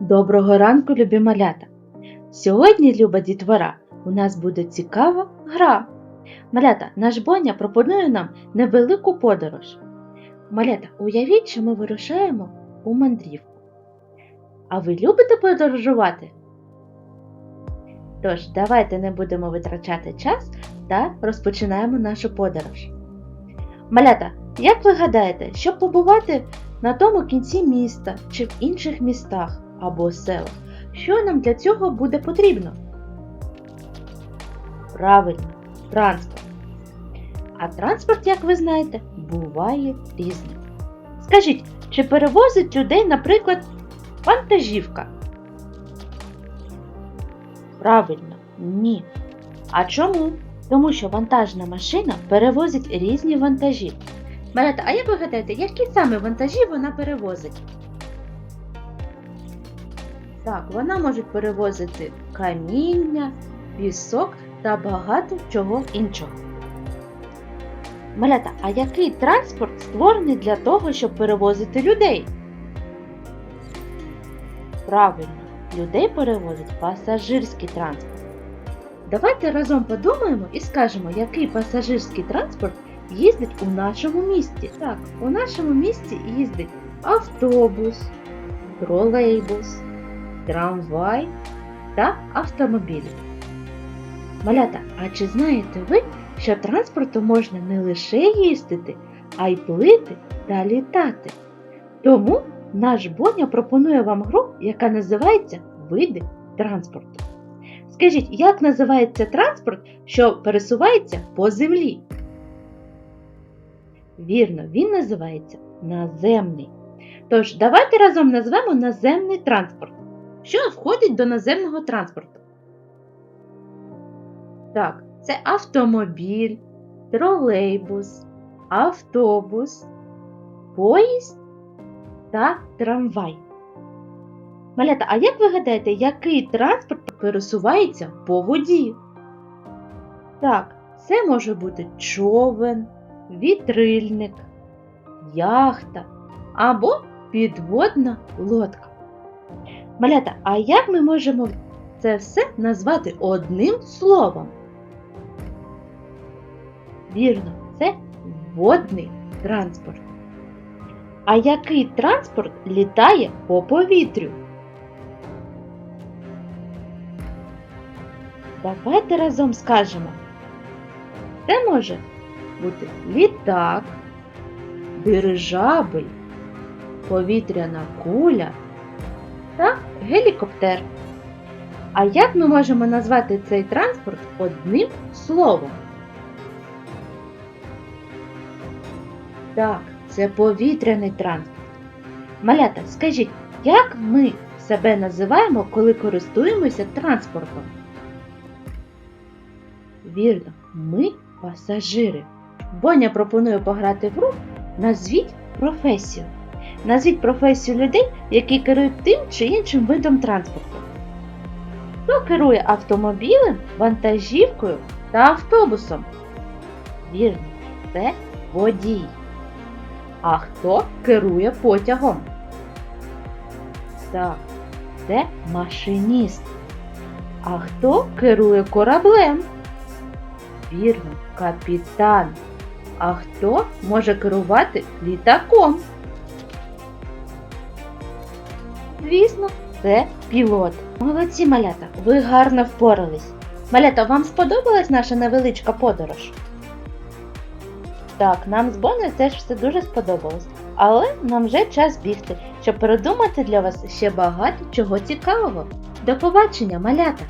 Доброго ранку, любі малята! Сьогодні, люба дітвора, у нас буде цікава гра. Малята, наш Боня пропонує нам невелику подорож. Малята, уявіть, що ми вирушаємо у мандрівку. А ви любите подорожувати? Тож, давайте не будемо витрачати час та розпочинаємо нашу подорож. Малята, як ви гадаєте, щоб побувати на тому кінці міста чи в інших містах або селах, що нам для цього буде потрібно? Правильно, транспорт. А транспорт, як ви знаєте, буває різним. Скажіть, чи перевозить людей, наприклад, вантажівка? Правильно, ні. А чому? Тому що вантажна машина перевозить різні вантажі. Марята, а як ви гадаєте, які саме вантажі вона перевозить? Так, вона може перевозити каміння, пісок та багато чого іншого. Малята, а який транспорт створений для того, щоб перевозити людей? Правильно, людей перевозить пасажирський транспорт. Давайте разом подумаємо і скажемо, який пасажирський транспорт їздить у нашому місті. Так, у нашому місті їздить автобус, тролейбус, трамвай та автомобілі. Малята, а чи знаєте ви, що транспортом можна не лише їздити, а й плити та літати? Тому наш Боня пропонує вам гру, яка називається Види транспорту. Скажіть, як називається транспорт, що пересувається по землі? Вірно, він називається наземний. Тож, давайте разом назвемо наземний транспорт. Що входить до наземного транспорту? Так, це автомобіль, тролейбус, автобус, поїзд та трамвай. Малята, а як ви гадаєте, який транспорт пересувається по воді? Так, це може бути човен, вітрильник, яхта або підводна лодка. Малята, а як ми можемо це все назвати одним словом? Вірно, це водний транспорт. А який транспорт літає по повітрю? Давайте разом скажемо. Це може бути літак, дирижабель, повітряна куля та гелікоптер. А як ми можемо назвати цей транспорт одним словом? Так, це повітряний транспорт. Малята, скажіть, як ми себе називаємо, коли користуємося транспортом? Вірно, ми пасажири. Боня пропонує пограти в гру Назвіть професію. Назвіть професію людей, які керують тим чи іншим видом транспорту. Хто керує автомобілем, вантажівкою та автобусом? Вірно, це водій. А хто керує потягом? Так, це машиніст. А хто керує кораблем? Вірно, капітан. А хто може керувати літаком? Звісно, це пілот. Молодці малята, ви гарно впорались. Малята, вам сподобалась наша невеличка подорож? Так, нам з Боною теж все дуже сподобалось. Але нам вже час бігти, щоб придумати для вас ще багато чого цікавого. До побачення, малята!